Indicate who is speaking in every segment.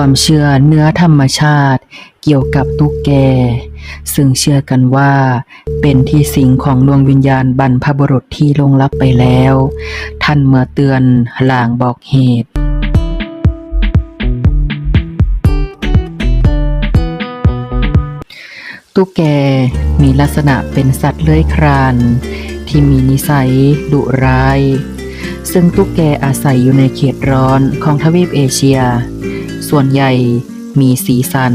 Speaker 1: ความเชื่อเนื้อธรรมชาติ เกี่ยวกับตุ๊กแก ซึ่งเชื่อกันว่า เป็นที่สิงของดวงวิญญาณบรรพบุรุษที่ลงลับไปแล้ว ท่านเมื่อเตือนหลางบอกเหตุตุ๊กแกมีลักษณะเป็นสัตว์เลื้อยคลาน ที่มีนิสัยดุร้าย ซึ่งตุ๊กแกอาศัยอยู่ในเขตร้อนของทวีปเอเชีย ส่วนใหญ่มีสีสัน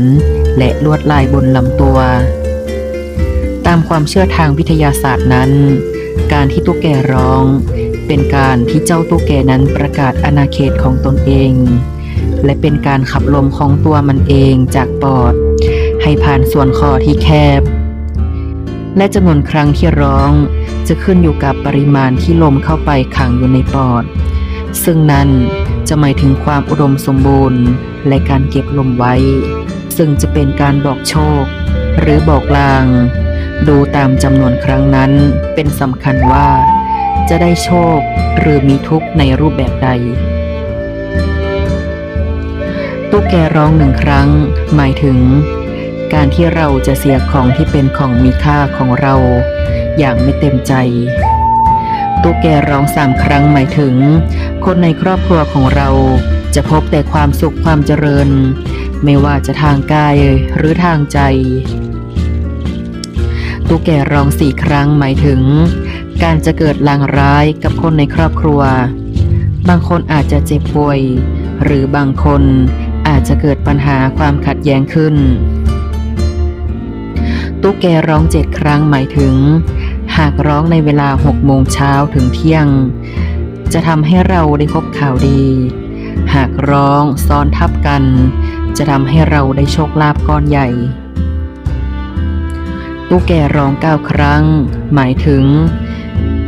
Speaker 1: และลวดลายบนลำตัว ตามความเชื่อทางวิทยาศาสตร์นั้น การที่ตุ๊กแกร้อง เป็นการที่เจ้าตุ๊กแกนั้นประกาศอาณาเขตของตนเอง และเป็นการขับลมของตัวมันเองจากปอด ให้ผ่านส่วนคอที่แคบ และจำนวนครั้งที่ร้องจะขึ้นอยู่กับปริมาณที่ลมเข้าไปขังอยู่ในปอด ซึ่งนั้น จะหมายถึงความอุดมสมบูรณ์ และการเก็บลมไว้ ซึ่งจะเป็นการบอกโชค หรือบอกลาง ดูตามจำนวนครั้งนั้นเป็นสำคัญว่า จะได้โชคหรือมีทุกข์ในรูปแบบใด ตุ๊กแกร้องหนึ่งครั้ง หมายถึง การที่เราจะเสียของที่เป็นของมีค่าของเรา อย่างไม่เต็มใจ แกร้องสามครั้งหมายถึง คนในครอบครัวของเราจะพบแต่ความสุขความเจริญ ไม่ว่าจะทางกายหรือทางใจ ตุ๊กแกร้องสี่ครั้งหมายถึง การจะเกิดลางร้ายกับคนในครอบครัว บางคนอาจจะเจ็บป่วย หรือบางคนอาจจะเกิดปัญหาความขัดแย้งขึ้น ตุ๊กแกร้องเจ็ดครั้งหมายถึง หากร้องในเวลาหกโมงเช้าถึงเที่ยง จะทำให้เราได้พบข่าวดี หากร้องซ้อนทับกัน จะทำให้เราได้โชคลาภก้อนใหญ่ตุ๊กแกร้องเก้าครั้ง หมายถึง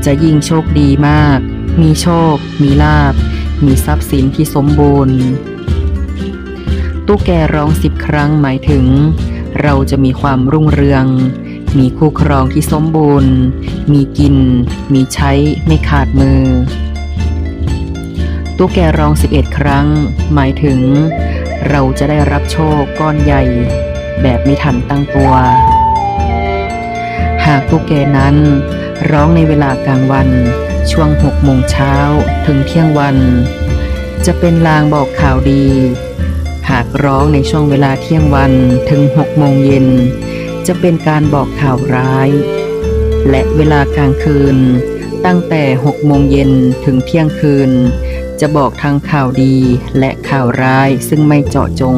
Speaker 1: จะยิ่งโชคดีมาก มีโชค มีลาบ มีทรัพย์สินที่สมบูรณ์ตุ๊กแกร้องสิบครั้งหมายถึง เราจะมีความรุ่งเรือง มีคู่ครองที่สมบูรณ์ มีกิน มีใช้ไม่ขาดมือ ตุ๊กแกร้องสิบเอ็ดครั้ง หมายถึง เราจะได้รับโชคก้อนใหญ่ แบบไม่ทันตั้งตัว หากตุ๊กแกนั้น ร้องในเวลากลางวัน ช่วงหกโมงเช้าถึงเที่ยงวัน จะเป็นลางบอกข่าวดี หากร้องในช่วงเวลาเที่ยงวันถึงหกโมงเย็น จะเป็นการบอกข่าวร้าย และเวลากลางคืน ตั้งแต่หกโมงเย็นถึงเที่ยงคืน จะบอกทั้งข่าวดีและข่าวร้ายซึ่งไม่เจาะจง